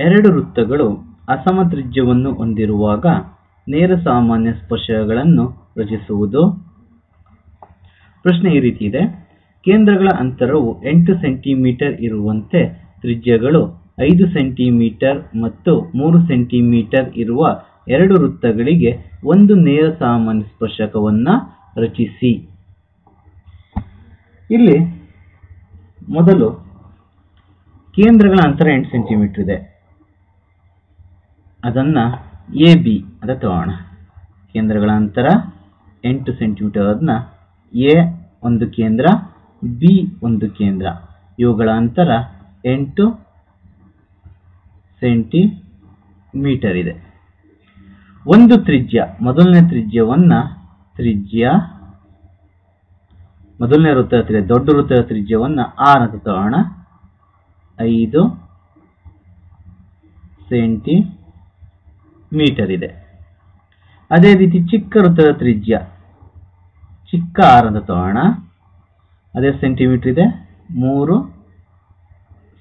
ಎರಡು ವೃತ್ತಗಳು ಅಸಮತ್ರಿಜ್ಯವನ್ನು ಹೊಂದಿರುವಾಗ ನೇರ ಸಾಮಾನ್ಯ ಸ್ಪರ್ಶಗಳನ್ನು ರಚಿಸುವುದು. ಪ್ರಶ್ನೆ ಈ ರೀತಿ ಇದೆ. ಕೇಂದ್ರಗಳ ಅಂತರವು ಎಂಟು ಸೆಂಟಿಮೀಟರ್ ಇರುವಂತೆ ತ್ರಿಜ್ಯಗಳು ಐದು ಸೆಂಟಿಮೀಟರ್ ಮತ್ತು ಮೂರು ಸೆಂಟಿಮೀಟರ್ ಇರುವ ಎರಡು ವೃತ್ತಗಳಿಗೆ ಒಂದು ನೇರ ಸಾಮಾನ್ಯ ಸ್ಪರ್ಶಕವನ್ನು ರಚಿಸಿ. ಇಲ್ಲಿ ಮೊದಲು ಕೇಂದ್ರಗಳ ಅಂತರ ಎಂಟು ಸೆಂಟಿಮೀಟರ್ ಇದೆ. ಅದನ್ನ ಎ ಬಿ ಅಂತ ತಗೋಣ. ಕೇಂದ್ರಗಳ ಅಂತರ ಎಂಟು ಸೆಂಟಿಮೀಟರ್ ಅದನ್ನ ಎ ಒಂದು ಕೇಂದ್ರ ಬಿ ಒಂದು ಕೇಂದ್ರ. ಇವುಗಳ ಅಂತರ ಎಂಟು ಸೆಂಟಿಮೀಟರ್ ಇದೆ. ಒಂದು ತ್ರಿಜ್ಯ, ಮೊದಲನೇ ತ್ರಿಜ್ಯವನ್ನು ತ್ರಿಜ್ಯ, ಮೊದಲನೇ ವೃತ್ತದ ತ್ರಿಜ್ಯ, ದೊಡ್ಡ ವೃತ್ತದ ತ್ರಿಜ್ಯವನ್ನು ಆರ್ ಅಂತ ತಗೋಣ. ಐದು ಸೆಂಟಿಮೀಟರ್ ಇದೆ. ಅದೇ ರೀತಿ ಚಿಕ್ಕ ವೃತ್ತದ ತ್ರಿಜ್ಯ. ಚಿಕ್ಕ ಆರ್ ಅಂತ ಅದೇ ಸೆಂಟಿಮೀಟರ್ ಇದೆ. ಮೂರು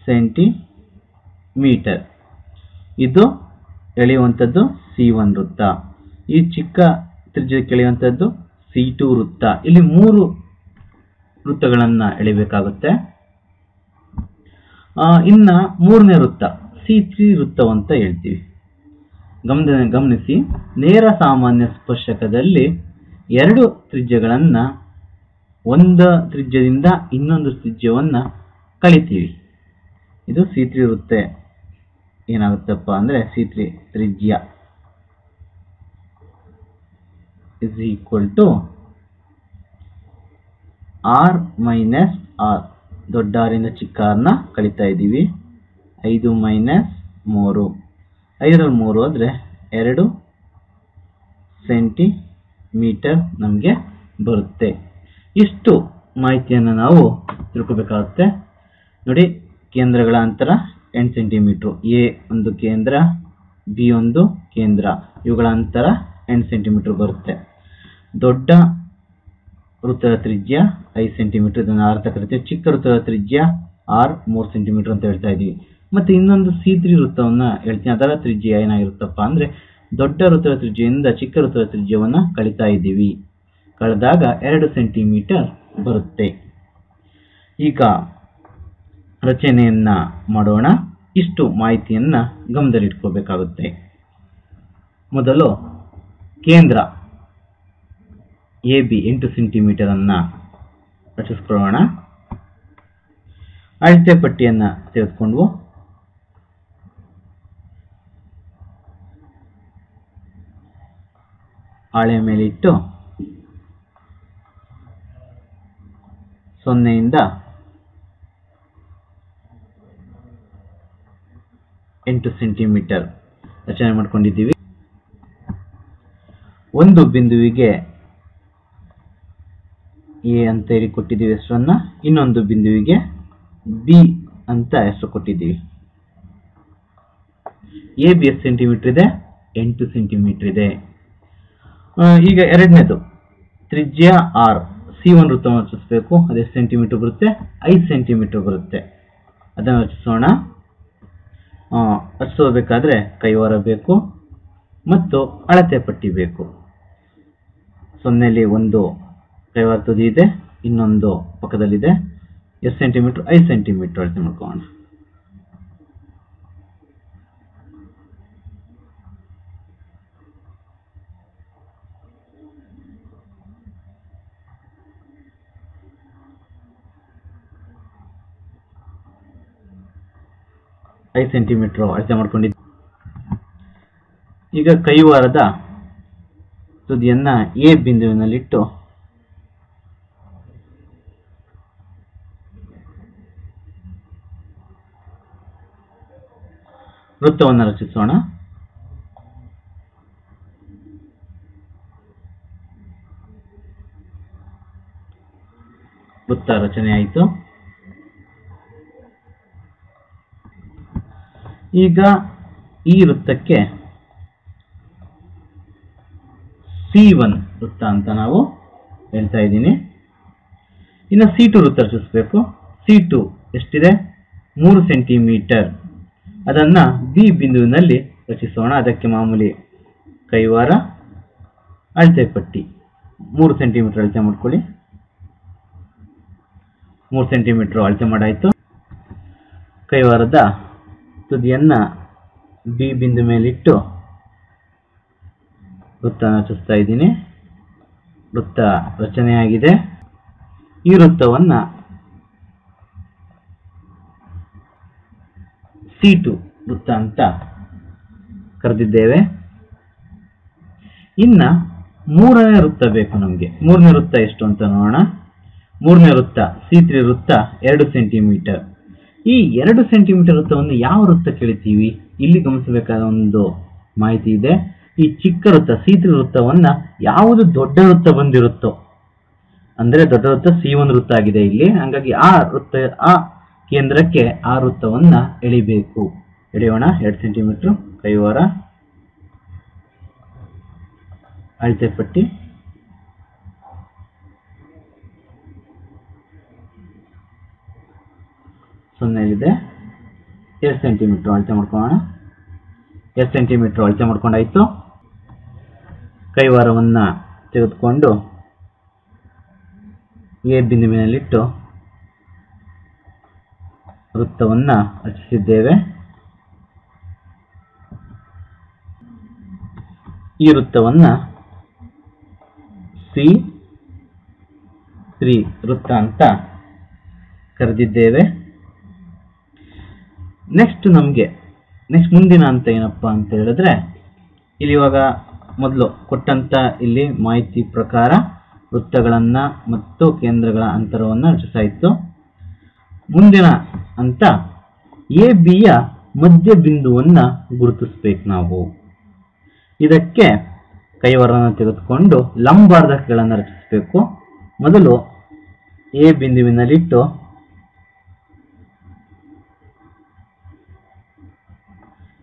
ಸೆಂಟಿಮೀಟರ್ ಇದು ಎಳೆಯುವಂಥದ್ದು ಸಿ ಒನ್ ವೃತ್ತ. ಈ ಚಿಕ್ಕ ತ್ರಿಜ್ಯಕ್ಕೆ ಎಳೆಯುವಂಥದ್ದು ಸಿ ಟು ವೃತ್ತ. ಇಲ್ಲಿ ಮೂರು ವೃತ್ತಗಳನ್ನು ಎಳಿಬೇಕಾಗುತ್ತೆ ಇನ್ನು ಮೂರನೇ ವೃತ್ತ. ಸಿ ತ್ರೀ ವೃತ್ತವಂತ ಹೇಳ್ತೀವಿ. ಗಮನ, ಗಮನಿಸಿ. ನೇರ ಸಾಮಾನ್ಯ ಸ್ಪರ್ಶಕದಲ್ಲಿ ಎರಡು ತ್ರಿಜ್ಯಗಳನ್ನು ಒಂದು ತ್ರಿಜ್ಯದಿಂದ ಇನ್ನೊಂದು ತ್ರಿಜ್ಯವನ್ನು ಕಳಿತೀವಿ. ಇದು ಸಿ ತ್ರಿ ವೃತ್ತ ಏನಾಗುತ್ತಪ್ಪ ಅಂದ್ರೆ ಸಿ ತ್ರಿ ತ್ರಿಜ್ಯ. Is equal to R minus R ದೊಡ್ಡ ಆರಿಂದ ಚಿಕ್ಕ ಆರ್ನ ಕಳಿತಾ ಇದ್ದೀವಿ ಐದು ಮೈನಸ್ ಮೂರು. ಐದರಲ್ಲಿ ಮೂರು ಆದರೆ ಎರಡು ಸೆಂಟಿಮೀಟರ್ ನಮಗೆ ಬರುತ್ತೆ. ಇಷ್ಟು ಮಾಹಿತಿಯನ್ನು ನಾವು ತಿಳ್ಕೊಬೇಕಾಗುತ್ತೆ. ನೋಡಿ, ಕೇಂದ್ರಗಳ ಅಂತರ ಎಂಟು ಸೆಂಟಿಮೀಟ್ರು. ಎ ಒಂದು ಕೇಂದ್ರ, ಬಿ ಒಂದು ಕೇಂದ್ರ. ಇವುಗಳ ಅಂತರ ಎಂಟು ಸೆಂಟಿಮೀಟರ್ ಬರುತ್ತೆ. ದೊಡ್ಡ ವೃತ್ತದ ತ್ರಿಜ್ಯ ಐದು ಸೆಂಟಿಮೀಟರ್. ಇದನ್ನು ಆರ್ ಚಿಕ್ಕ ವೃತ್ತದ ತ್ರಿಜ್ಯ ಆರ್ ಮೂರು ಸೆಂಟಿಮೀಟ್ರ್ ಅಂತ ಹೇಳ್ತಾ ಇದ್ದೀವಿ. ಮತ್ತೆ ಇನ್ನೊಂದು ಸಿ ತ್ರಿ ವೃತ್ತವನ್ನ ಹೇಳ್ತೀನಿ. ಅದರ ತ್ರಿಜ್ಯ ಏನಾಗಿರುತ್ತಪ್ಪ ಅಂದ್ರೆ ದೊಡ್ಡ ವೃತ್ತದ ತ್ರಿಜ್ಯದಿಂದ ಚಿಕ್ಕ ವೃತ್ತದ ತ್ರಿಜ್ಯವನ್ನ ಕಳಿತಾ ಇದ್ದೀವಿ. ಕಳೆದಾಗ ಎರಡು ಸೆಂಟಿಮೀಟರ್ ಬರುತ್ತೆ. ಈಗ ರಚನೆಯನ್ನ ಮಾಡೋಣ. ಇಷ್ಟು ಮಾಹಿತಿಯನ್ನ ಗಮನದಲ್ಲಿಟ್ಕೋಬೇಕಾಗುತ್ತೆ. ಮೊದಲು ಕೇಂದ್ರ ಎ ಬಿ ಎಂಟು ಸೆಂಟಿಮೀಟರ್ ಅನ್ನ ರಚಿಸ್ಕೊಳ್ಳೋಣ. ಅಳತೆ ಪಟ್ಟಿಯನ್ನ ತೆಗೆದುಕೊಂಡು ಹಾಳೆ ಮೇಲೆ ಇಟ್ಟು ಸೊನ್ನೆಯಿಂದ ಎಂಟು ಸೆಂಟಿಮೀಟರ್ ರಚನೆ ಮಾಡ್ಕೊಂಡಿದ್ದೀವಿ. ಒಂದು ಬಿಂದುವಿಗೆ ಎ ಅಂತ ಹೇಳಿ ಕೊಟ್ಟಿದ್ದೀವಿ ಹೆಸರನ್ನು, ಇನ್ನೊಂದು ಬಿಂದುವಿಗೆ ಬಿ ಅಂತ ಹೆಸರು ಕೊಟ್ಟಿದ್ದೀವಿ. ಎ ಬಿ ಎಷ್ಟು ಸೆಂಟಿಮೀಟರ್ ಇದೆ, ಎಂಟು ಸೆಂಟಿಮೀಟರ್ ಇದೆ. ಈಗ ಎರಡನೇದು. ತ್ರಿಜ್ಯ ಆರ್ ಸಿ ಒನ್ ವೃತ್ತವನ್ನು ರಚಿಸಬೇಕು. ಅದೇ ಸೆಂಟಿಮೀಟರ್ ಬರುತ್ತೆ. ಐದು ಸೆಂಟಿಮೀಟರ್ ಬರುತ್ತೆ. ಅದನ್ನು ರಚಿಸೋಣ. ರಚಿಸಬೇಕಾದ್ರೆ ಕೈವಾರ ಬೇಕು. ಮತ್ತು ಅಳತೆ ಪಟ್ಟಿ ಬೇಕು. ಸೊನ್ನೆಯಲ್ಲಿ ಒಂದು ಕೈವಾರ ತುದಿ ಇದೆ. ಇನ್ನೊಂದು ಪಕ್ಕದಲ್ಲಿದೆ. ಎಷ್ಟು ಸೆಂಟಿಮೀಟರ್ ಐದು ಸೆಂಟಿಮೀಟರ್ ಅಳತೆ ಮಾಡ್ಕೊಳ್ಳೋಣ. ಐದು ಸೆಂಟಿಮೀಟರ್ ಅಳತೆ ಮಾಡ್ಕೊಂಡಿದ್ದು. ಈಗ ಕೈವಾರದ ತುದಿಯನ್ನ ಎ ಬಿಂದುವಿನಲ್ಲಿಟ್ಟು ವೃತ್ತವನ್ನು ರಚಿಸೋಣ. ವೃತ್ತ ರಚನೆ ಆಯಿತು. ಈಗ ಈ ವೃತ್ತಕ್ಕೆ ಸಿ ಒನ್ ವೃತ್ತ ಅಂತ ನಾವು ಹೇಳ್ತಾ ಇದ್ದೀನಿ. ಇನ್ನು ಸಿ ಟು ವೃತ್ತ ರಚಿಸಬೇಕು. ಸಿ ಟು ಎಷ್ಟಿದೆ? ಮೂರು ಸೆಂಟಿಮೀಟರ್. ಅದನ್ನ ಬಿ ಬಿಂದುವಿನಲ್ಲಿ ರಚಿಸೋಣ. ಅದಕ್ಕೆ ಮಾಮೂಲಿ ಕೈವಾರ, ಅಳತೆ ಪಟ್ಟಿ. ಮೂರು ಸೆಂಟಿಮೀಟರ್ ಅಳತೆ ಮಾಡ್ಕೊಳ್ಳಿ. ಮೂರು ಸೆಂಟಿಮೀಟರ್ ಅಳತೆ ಮಾಡಾಯಿತು. ಕೈವಾರದ ತುದಿಯನ್ನ ಬಿ ಬಿಂದು ಮೇಲಿಟ್ಟು ವೃತ್ತ ರಚಿಸ್ತಾ ಇದ್ದೀನಿ. ವೃತ್ತ ರಚನೆಯಾಗಿದೆ. ಈ ವೃತ್ತವನ್ನ ಸೀಟು ವೃತ್ತ ಅಂತ ಕರೆದಿದ್ದೇವೆ. ಇನ್ನ ಮೂರನೇ ವೃತ್ತ ಬೇಕು ನಮಗೆ. ಮೂರನೇ ವೃತ್ತ ಎಷ್ಟು ಅಂತ ನೋಡೋಣ. ಮೂರನೇ ವೃತ್ತ ಸಿ ತ್ರಿ ವೃತ್ತ ಎರಡು ಸೆಂಟಿಮೀಟರ್ ಈ ಎರಡು ಸೆಂಟಿಮೀಟರ್ ವೃತ್ತವನ್ನು ಯಾವ ವೃತ್ತ ಕೇಳಿತೀವಿ ಇಲ್ಲಿ ಗಮನಿಸಬೇಕಾದ ಒಂದು ಮಾಹಿತಿ ಇದೆ. ಈ ಚಿಕ್ಕ ವೃತ್ತ ಸಿ ವೃತ್ತವನ್ನು ವೃತ್ತವನ್ನ ಯಾವುದು ದೊಡ್ಡ ವೃತ್ತ ಬಂದಿರುತ್ತೋ? ಅಂದ್ರೆ ದೊಡ್ಡ ವೃತ್ತ ಸಿ ಒಂದು ವೃತ್ತ ಆಗಿದೆ ಇಲ್ಲಿ. ಹಾಗಾಗಿ ಆ ವೃತ್ತ, ಆ ಕೇಂದ್ರಕ್ಕೆ ಆ ವೃತ್ತವನ್ನ ಎಳಿಬೇಕು. ಎಳೆಯೋಣ. ಎರಡು ಸೆಂಟಿಮೀಟರ್ ಕೈವಾರ. ಅಳತೆ ಪಟ್ಟಿ. ಸೊನ್ನೆಲಿದೆ ಎಷ್ಟು ಸೆಂಟಿಮೀಟ್ರ್ ಅಳತೆ ಮಾಡ್ಕೊಳ್ಳೋಣ. ಎಷ್ಟು ಸೆಂಟಿಮೀಟ್ರ್ ಅಳತೆ ಮಾಡ್ಕೊಂಡಾಯಿತು. ಕೈವಾರವನ್ನು ತೆಗೆದುಕೊಂಡು ಎ ಬಿಂದುವಿನಲ್ಲಿಟ್ಟು ವೃತ್ತವನ್ನು ರಚಿಸಿದ್ದೇವೆ ಈ ವೃತ್ತವನ್ನು ಸಿ ತ್ರೀ ವೃತ್ತ ಅಂತ ಕರೆದಿದ್ದೇವೆ. ನೆಕ್ಸ್ಟ್ ನಮಗೆ ನೆಕ್ಸ್ಟ್ ಮುಂದಿನ ಅಂತ ಏನಪ್ಪ ಅಂತ ಹೇಳಿದ್ರೆ, ಇಲ್ಲಿ ಇವಾಗ ಮೊದಲು ಕೊಟ್ಟಂತ ಇಲ್ಲಿ ಮಾಹಿತಿ ಪ್ರಕಾರ ವೃತ್ತಗಳನ್ನ ಮತ್ತು ಕೇಂದ್ರಗಳ ಅಂತರವನ್ನು ರಚಿಸಾಯಿತು ಮುಂದಿನ ಅಂತ ಎ ಬಿಯ ಮಧ್ಯ ಬಿಂದುವನ್ನು ಗುರುತಿಸ್ಬೇಕು ನಾವು. ಇದಕ್ಕೆ ಕೈವರನ್ನು ತೆಗೆದುಕೊಂಡು ಲಂಬಾರ್ಧಕಗಳನ್ನು ರಚಿಸಬೇಕು. ಮೊದಲು ಎ ಬಿಂದುವಿನಲ್ಲಿಟ್ಟು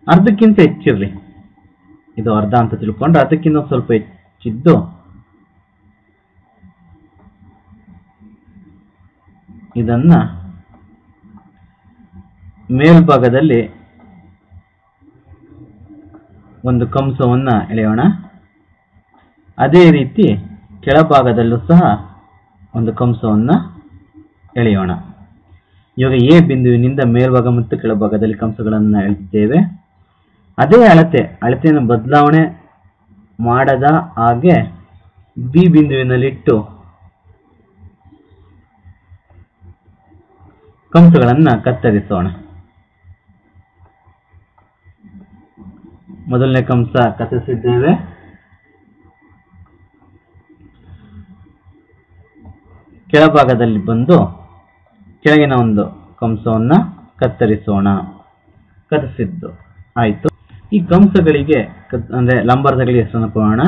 ಅರ್ಧಕ್ಕಿಂತ ಹೆಚ್ಚಿರಲಿ ಇದು ಅರ್ಧ ಅಂತ ತಿಳ್ಕೊಂಡು ಅದಕ್ಕಿಂತ ಸ್ವಲ್ಪ ಹೆಚ್ಚಿದ್ದು ಇದನ್ನ ಮೇಲ್ಭಾಗದಲ್ಲಿ ಒಂದು ಕಂಸವನ್ನ ಎಳೆಯೋಣ. ಅದೇ ರೀತಿ ಕೆಳಭಾಗದಲ್ಲೂ ಸಹ ಒಂದು ಕಂಸವನ್ನ ಎಳೆಯೋಣ. ಇವಾಗ ಎ ಬಿಂದುವಿನಿಂದ ಮೇಲ್ಭಾಗ ಮತ್ತು ಕೆಳಭಾಗದಲ್ಲಿ ಕಂಸಗಳನ್ನು ಎಳೆದಿದ್ದೇವೆ ಅದೇ ಅಳತೆ, ಅಳತೆಯನ್ನು ಬದಲಾವಣೆ ಮಾಡದ ಹಾಗೆ ಬಿ ಬಿಂದುವಿನಲ್ಲಿಟ್ಟು ಕಂಸಗಳನ್ನ ಕತ್ತರಿಸೋಣ. ಮೊದಲನೇ ಕಂಸ ಕತ್ತರಿಸಿದ್ದೇವೆ. ಕೆಳಭಾಗದಲ್ಲಿ ಬಂದು ಕೆಳಗಿನ ಒಂದು ಕಂಸವನ್ನು ಕತ್ತರಿಸೋಣ. ಕತ್ತರಿಸಿದ್ದು. ಆಯ್ತು. ಈ ಕಂಸಗಳಿಗೆ, ಅಂದ್ರೆ ಲಂಬಾರ್ಧಗಳಿಗೆ ಹೆಸರನ್ನು ಕೊಡೋಣ.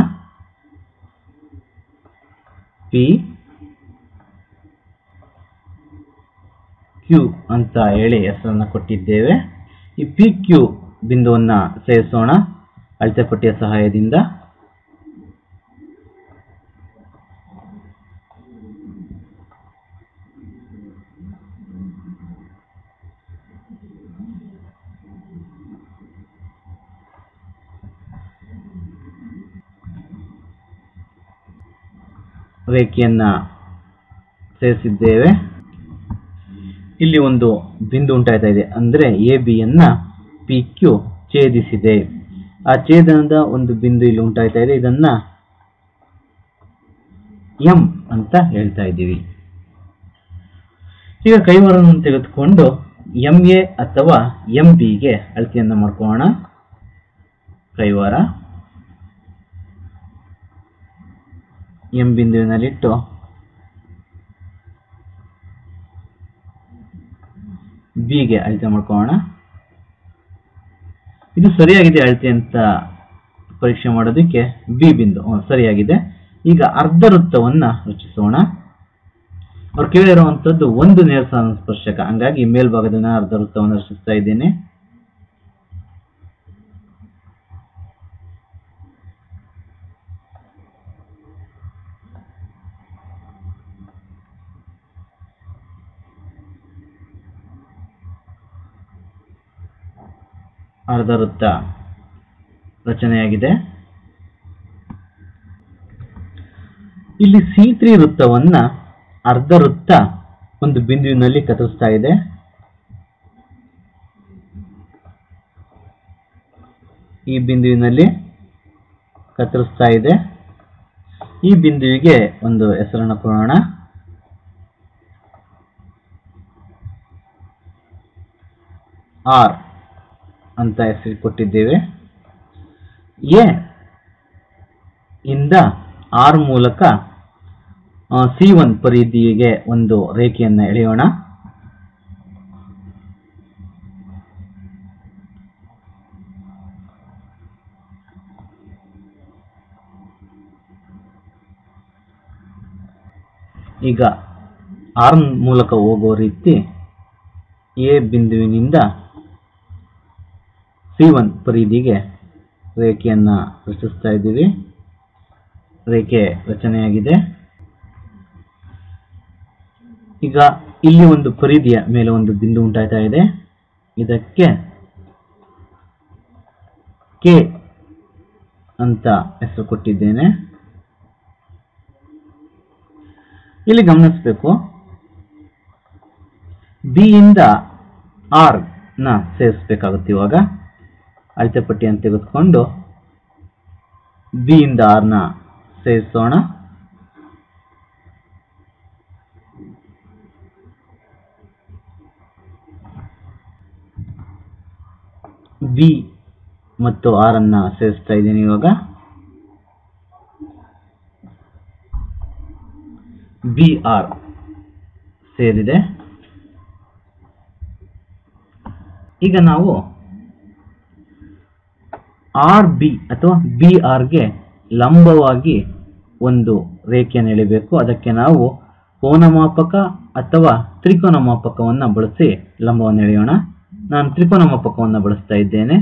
ಪಿ ಕ್ಯೂ ಅಂತ ಹೇಳಿ ಹೆಸರನ್ನು ಕೊಟ್ಟಿದ್ದೇವೆ. ಈ ಪಿ ಕ್ಯೂ ಬಿಂದುವನ್ನು ಸೇರಿಸೋಣ. ಅಳತೆ ಪಟ್ಟಿಯ ಸಹಾಯದಿಂದ. ರೇಖೆಯನ್ನ ಸೇರಿಸಿದ್ದೇವೆ. ಇಲ್ಲಿ ಒಂದು ಬಿಂದು ಉಂಟಾಯ್ತಾ ಇದೆ. ಅಂದ್ರೆ ಎ ಬಿಯನ್ನ ಪಿ ಕ್ಯೂ ಛೇದಿಸಿದೆ. ಆ ಛೇದನದ ಒಂದು ಬಿಂದು ಇಲ್ಲಿ ಉಂಟಾಯ್ತಾ ಇದೆ. ಇದನ್ನ ಎಂ ಅಂತ ಹೇಳ್ತಾ ಇದ್ದೀವಿ. ಈಗ ಕೈವಾರವನ್ನು ತೆಗೆದುಕೊಂಡು ಎಂ ಎ ಅಥವಾ ಎಂ ಬಿಗೆ ಅಳತೆಯನ್ನು ಮಾಡ್ಕೊಳ್ಳೋಣ. ಕೈವಾರ. ಎಂ ಬಿಂದುವಿನಲ್ಲಿಟ್ಟು ಬಿಗೆ ಅಳತೆ ಮಾಡ್ಕೊಳ್ಳೋಣ. ಇದು ಸರಿಯಾಗಿದೆ ಅಳತೆ ಅಂತ ಪರೀಕ್ಷೆ ಮಾಡೋದಕ್ಕೆ ಬಿ ಬಿಂದು ಸರಿಯಾಗಿದೆ. ಈಗ ಅರ್ಧ ವೃತ್ತವನ್ನ ರಚಿಸೋಣ. ಅವ್ರು ಕೇಳಿರುವಂಥದ್ದು ಒಂದು ನೇರ ಸ್ಪರ್ಶಕ ಹಂಗಾಗಿ ಮೇಲ್ಭಾಗದ ಅರ್ಧ ವೃತ್ತವನ್ನು ರಚಿಸ್ತಾ ಇದ್ದೇನೆ. ಅರ್ಧ ವೃತ್ತ ರಚನೆಯಾಗಿದೆ. ಇಲ್ಲಿ ಸಿ ತ್ರೀ ವೃತ್ತವನ್ನ ಅರ್ಧ ವೃತ್ತ ಒಂದು ಬಿಂದುವಿನಲ್ಲಿ ಕತ್ತರಿಸ್ತಾ ಇದೆ. ಈ ಬಿಂದುವಿನಲ್ಲಿ ಕತ್ತರಿಸ್ತಾ ಇದೆ. ಈ ಬಿಂದುವಿಗೆ ಒಂದು ಹೆಸರನ್ನು ಕೊಡೋಣ. ಆರ್ ಅಂತ ಹೆಸರು ಕೊಟ್ಟಿದ್ದೇವೆ ಎ ಇಂದ ಆರ್ ಮೂಲಕ ಸಿ ಒನ್ ಪರಿಧಿಗೆ ಒಂದು ರೇಖೆಯನ್ನು ಎಳೆಯೋಣ. ಈಗ ಆರ್ ಮೂಲಕ ಹೋಗುವ ರೀತಿ ಎ ಬಿಂದುವಿನಿಂದ ಸಿ ಒನ್ ಪರಿಧಿಗೆ ರೇಖೆಯನ್ನು ರಚಿಸ್ತಾ ಇದ್ದೀವಿ. ರೇಖೆ ರಚನೆಯಾಗಿದೆ. ಈಗ ಇಲ್ಲಿ ಒಂದು ಪರಿಧಿಯ ಮೇಲೆ ಒಂದು ಬಿಂದು ಉಂಟಾಯ್ತಾ ಇದೆ. ಇದಕ್ಕೆ ಕೆ ಅಂತ ಹೆಸರು ಕೊಟ್ಟಿದ್ದೇನೆ. ಇಲ್ಲಿ ಗಮನಿಸಬೇಕು. ಬಿ ಇಂದ ಆರ್ನ ಸೇರಿಸಬೇಕಾಗುತ್ತೆ ಇವಾಗ. ಅಳತೆ ಪಟ್ಟಿಯನ್ನು ತೆಗೆದುಕೊಂಡು ಬಿ ಇಂದ ಆರ್ನ ಸೇರಿಸೋಣ. ಬಿ ಮತ್ತು ಆರ್ ಅನ್ನ ಸೇರಿಸ್ತಾ ಇದ್ದೀನಿ ಇವಾಗ. ಬಿ ಆರ್ ಸೇರಿದೆ. ಈಗ ನಾವು ಆರ್ ಬಿ ಅಥವಾ ಬಿ ಆರ್ಗೆ ಲಂಬವಾಗಿ ಒಂದು ರೇಖೆಯನ್ನು ಎಳಿಬೇಕು. ಅದಕ್ಕೆ ನಾವು ಕೋನಮಾಪಕ ಅಥವಾ ತ್ರಿಕೋನ ಮಾಪಕವನ್ನು ಬಳಸಿ ಲಂಬವನ್ನು ಎಳೆಯೋಣ. ನಾನು ತ್ರಿಕೋನ ಮಾಪಕವನ್ನು ಬಳಸ್ತಾ ಇದ್ದೇನೆ.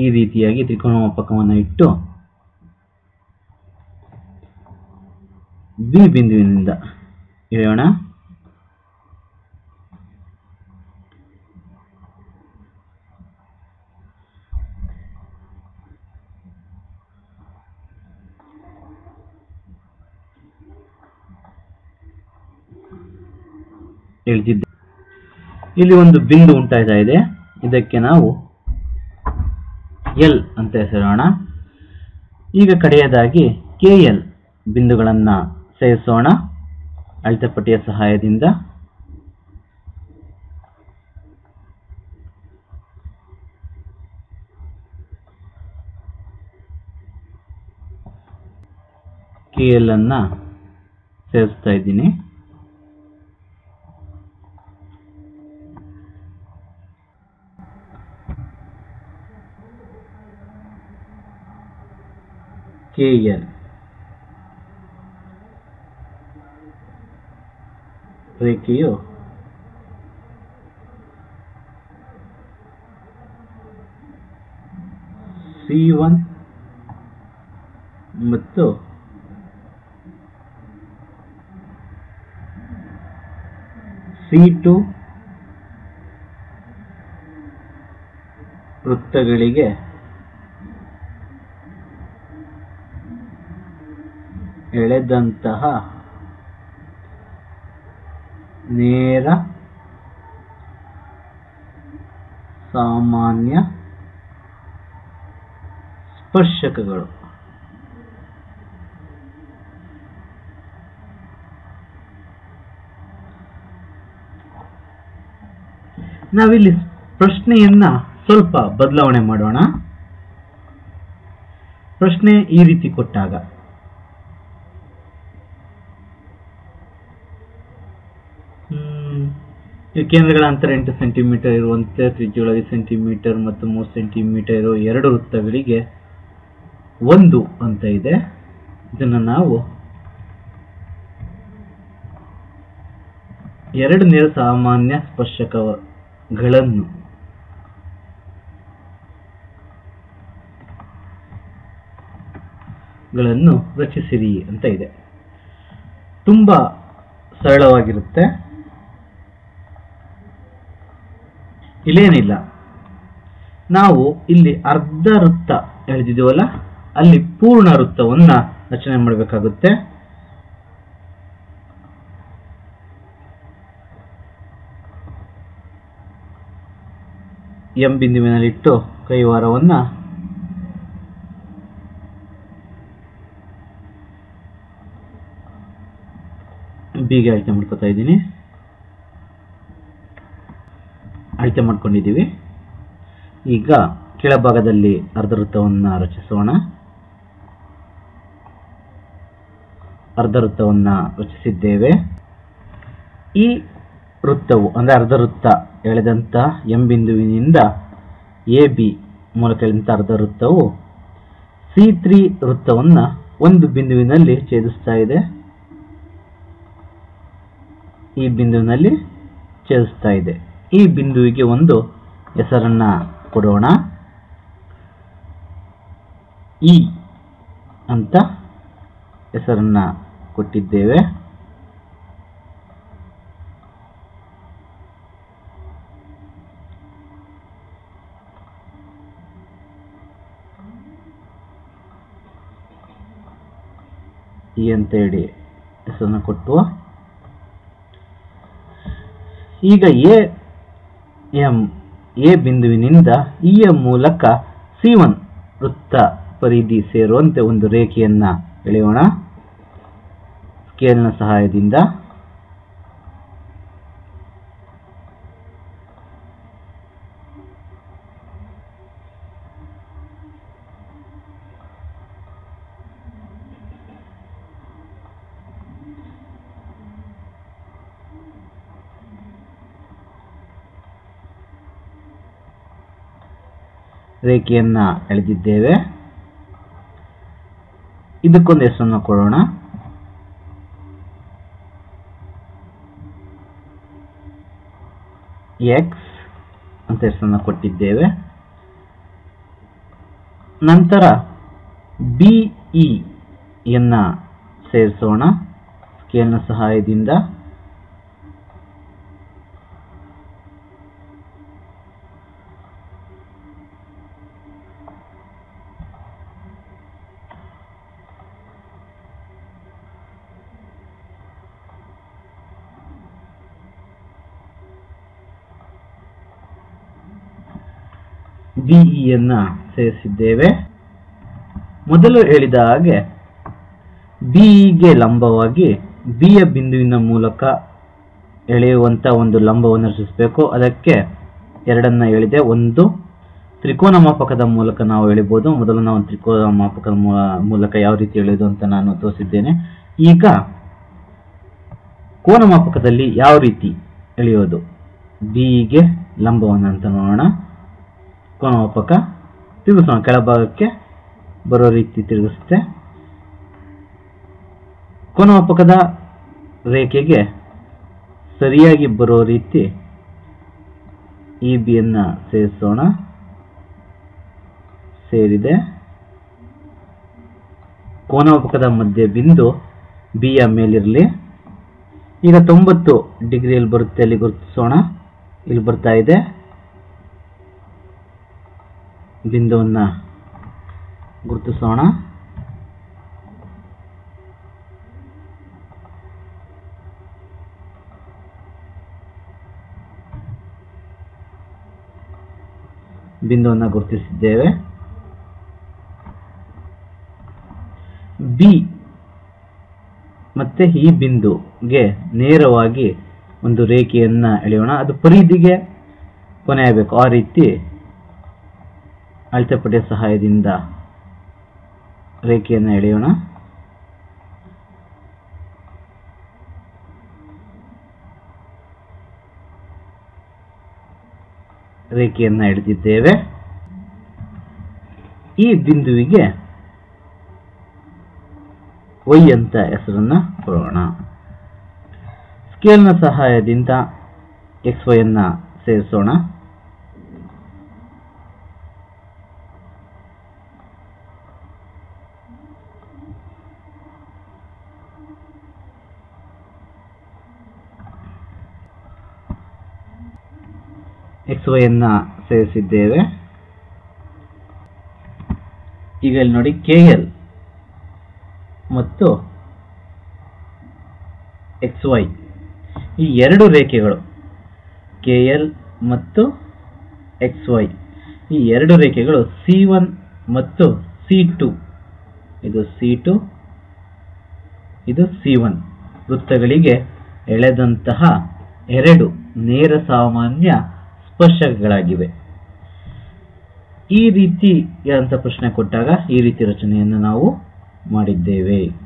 ಈ ರೀತಿಯಾಗಿ ತ್ರಿಕೋನ ಮಾಪಕವನ್ನು ಇಟ್ಟು ಬಿ ಬಿಂದುವಿನಿಂದ ಎಳೆಯೋಣ. ಎಳ್ತಿದ್ದೆ ಇಲ್ಲಿ ಒಂದು ಬಿಂದು ಉಂಟಾಯ್ತಾ ಇದೆ. ಇದಕ್ಕೆ ನಾವು ಎಲ್ ಅಂತ ಹೆಸರೋಣ ಈಗ ಕಡೆಯದಾಗಿ ಕೆ ಎಲ್ ಬಿಂದುಗಳನ್ನು ಸೇರಿಸೋಣ. ಅಳಿತಪಟ್ಟಿಯ ಸಹಾಯದಿಂದ. ಕೆ ಎಲ್ ಅನ್ನು ಸೇರಿಸ್ತಾ ಇದ್ದೀನಿ. ಎಲ್ ರೇಖೆಯು ಸಿ ಒನ್ ಮತ್ತು ಸಿ ಟು ವೃತ್ತಗಳಿಗೆ ಎಳೆದಂತಹ ನೇರ ಸಾಮಾನ್ಯ ಸ್ಪರ್ಶಕಗಳು. ನಾವಿಲ್ಲಿ ಪ್ರಶ್ನೆಯನ್ನ ಸ್ವಲ್ಪ ಬದಲಾವಣೆ ಮಾಡೋಣ. ಪ್ರಶ್ನೆ ಈ ರೀತಿ ಕೊಟ್ಟಾಗ. ಕೇಂದ್ರಗಳ ಅಂತರ ಎಂಟು ಸೆಂಟಿಮೀಟರ್ ಇರುವಂತೆ ತ್ರಿಜ್ಯಗಳು ಐದು ಸೆಂಟಿಮೀಟರ್ ಮತ್ತು ಮೂರು ಸೆಂಟಿಮೀಟರ್ ಇರುವ ಎರಡು ವೃತ್ತಗಳಿಗೆ ಒಂದು ಅಂತ ಇದೆ. ಇದನ್ನು ನಾವು ಎರಡು ನೇರ ಸಾಮಾನ್ಯ ಸ್ಪರ್ಶಕಗಳನ್ನು ರಚಿಸಿರಿ ಅಂತ ಇದೆ. ತುಂಬಾ ಸರಳವಾಗಿರುತ್ತೆ. ಇಲ್ಲೇನಿಲ್ಲ. ನಾವು ಇಲ್ಲಿ ಅರ್ಧ ವೃತ್ತ ಎಳೆದಿದ್ದೀವಲ್ಲ, ಅಲ್ಲಿ ಪೂರ್ಣ ವೃತ್ತವನ್ನ ರಚನೆ ಮಾಡಬೇಕಾಗುತ್ತೆ. ಎಂ ಬಿಂದುವಿನಲ್ಲಿಟ್ಟು ಕೈವಾರವನ್ನ ಬಿಗೆ ಆಯ್ಕೆ ಮಾಡ್ಕೋತಾ ಇದ್ದೀನಿ. ಅಳತೆ ಮಾಡ್ಕೊಂಡಿದ್ದೀವಿ. ಈಗ ಕೆಳಭಾಗದಲ್ಲಿ ಅರ್ಧ ವೃತ್ತವನ್ನು ರಚಿಸೋಣ. ಅರ್ಧ ವೃತ್ತವನ್ನು ರಚಿಸಿದ್ದೇವೆ. ಈ ವೃತ್ತವು, ಅಂದರೆ ಅರ್ಧ ವೃತ್ತ ಎಳೆದಂತ ಎಂ ಬಿಂದುವಿನಿಂದ ಎ ಬಿ ಮೂಲಕ ಎಳೆದಂಥ ಅರ್ಧ ವೃತ್ತವು ಸಿ ತ್ರೀ ವೃತ್ತವನ್ನು ಒಂದು ಬಿಂದುವಿನಲ್ಲಿ ಛೇದಿಸ್ತಾ ಇದೆ. ಈ ಬಿಂದುವಿನಲ್ಲಿ ಛೇದಿಸ್ತಾ ಇದೆ. ಈ ಬಿಂದುವಿಗೆ ಒಂದು ಹೆಸರನ್ನ ಕೊಡೋಣ. ಇ ಅಂತ ಹೆಸರನ್ನ ಕೊಟ್ಟಿದ್ದೇವೆ. ಇ ಅಂತ ಹೇಳಿ ಹೆಸರನ್ನ ಕೊಟ್ಟು. ಈಗ ಎ ಎಂ ಎ ಬಿಂದುವಿನಿಂದ ಇ ಎಂ ಮೂಲಕ ಸಿ ಒನ್ ವೃತ್ತ ಪರಿಧಿ ಸೇರುವಂತೆ ಒಂದು ರೇಖೆಯನ್ನು ಎಳೆಯೋಣ. ಸ್ಕೇಲ್ನ ಸಹಾಯದಿಂದ ರೇಖೆಯನ್ನ ಎಳೆದಿದ್ದೇವೆ. ಇದಕ್ಕೊಂದು ಹೆಸರನ್ನು ಕೊಡೋಣ. ಎಕ್ಸ್ ಅಂತ ಹೆಸರನ್ನು ಕೊಟ್ಟಿದ್ದೇವೆ. ನಂತರ ಬಿಇ ಯನ್ನ ಸೇರಿಸೋಣ. ಸ್ಕೇಲ್ನ ಸಹಾಯದಿಂದ. ಬಿಇಯನ್ನ ಸೇರಿಸಿದ್ದೇವೆ. ಮೊದಲು ಹೇಳಿದ ಹಾಗೆ ಬಿಇಗೆ ಲಂಬವಾಗಿ ಬಿಯ ಬಿಂದುವಿನ ಮೂಲಕ ಎಳೆಯುವಂತ ಒಂದು ಲಂಬವನ್ನು ರಚಿಸಬೇಕು. ಅದಕ್ಕೆ ಎರಡನ್ನ ಎಳೆದೆ ಒಂದು, ತ್ರಿಕೋನ ಮಾಪಕದ ಮೂಲಕ ನಾವು ಎಳಿಬೋದು. ಮೊದಲು ನಾವು ತ್ರಿಕೋನ ಮಾಪಕದ ಮೂಲಕ ಯಾವ ರೀತಿ ಎಳೆಯೋದು ಅಂತ ನಾನು ತೋರಿಸಿದ್ದೇನೆ. ಈಗ ಕೋನ ಮಾಪಕದಲ್ಲಿ ಯಾವ ರೀತಿ ಎಳೆಯೋದು ಬಿಇಗೆ ಲಂಬವನ್ನು ಅಂತ ನೋಡೋಣ. ಕೋನಮಾಪಕ ತಿರುಗಿಸೋಣ. ಕೆಳಭಾಗಕ್ಕೆ ಬರೋ ರೀತಿ ತಿರುಗಿಸುತ್ತೆ. ಕೋನಮಾಪಕದ ರೇಖೆಗೆ ಸರಿಯಾಗಿ ಬರೋ ರೀತಿ ಇ ಬಿಯನ್ನು ಸೇರಿಸೋಣ. ಸೇರಿದೆ. ಕೋನಮಾಪಕದ ಮಧ್ಯೆ ಬಿಂದು ಬಿಯ ಮೇಲಿರಲಿ. ಈಗ ತೊಂಬತ್ತು ಡಿಗ್ರಿಯಲ್ಲಿ ಬರುತ್ತೆ, ಅಲ್ಲಿ ಗುರುತಿಸೋಣ. ಇಲ್ಲಿ ಬರ್ತಾ ಇದೆ. ಬಿಂದುವನ್ನ ಗುರುತಿಸೋಣ. ಬಿಂದುವನ್ನು ಗುರುತಿಸಿದ್ದೇವೆ. ಬಿ ಮತ್ತೆ ಈ ಬಿಂದುಗೆ ನೇರವಾಗಿ ಒಂದು ರೇಖೆಯನ್ನ ಎಳೆಯೋಣ. ಅದು ಪರಿಧಿಗೆ ಕೊನೆಯಾಗಬೇಕು. ಆ ರೀತಿ ಅಳತೆಪಟ್ಟಿಯ ಸಹಾಯದಿಂದ ರೇಖೆಯನ್ನು ಎಳೆಯೋಣ. ರೇಖೆಯನ್ನು ಎಳೆದಿದ್ದೇವೆ. ಈ ಬಿಂದುವಿಗೆ ವೈ ಅಂತ ಹೆಸರನ್ನ ಕೊಡೋಣ. ಸ್ಕೇಲ್ನ ಸಹಾಯದಿಂದ ಎಕ್ಸ್ ವೈ ಅನ್ನ ಸೇರಿಸೋಣ. ಎಕ್ಸ್ ವೈ ಅನ್ನ ಸೇರಿಸಿದ್ದೇವೆ. ಈಗ ಇಲ್ಲಿ ನೋಡಿ ಕೆ ಎಲ್ ಮತ್ತು ಎಕ್ಸ್ ವೈ ಈ ಎರಡು ರೇಖೆಗಳು ಕೆ ಎಲ್ ಮತ್ತು ಎಕ್ಸ್ ವೈ ಈ ಎರಡು ರೇಖೆಗಳು ಸಿ ಒನ್ ಮತ್ತು ಸಿ ಟು ಇದು ಸಿ ಟು ಇದು ಸಿ ಒನ್ ವೃತ್ತಗಳಿಗೆ ಎಳೆದಂತಹ ಎರಡು ನೇರ ಸಾಮಾನ್ಯ ಸ್ಪರ್ಶಕಗಳಾಗಿವೆ. ಈ ರೀತಿ ಅಂತ ಪ್ರಶ್ನೆ ಕೊಟ್ಟಾಗ ಈ ರೀತಿ ರಚನೆಯನ್ನು ನಾವು ಮಾಡಿದ್ದೇವೆ.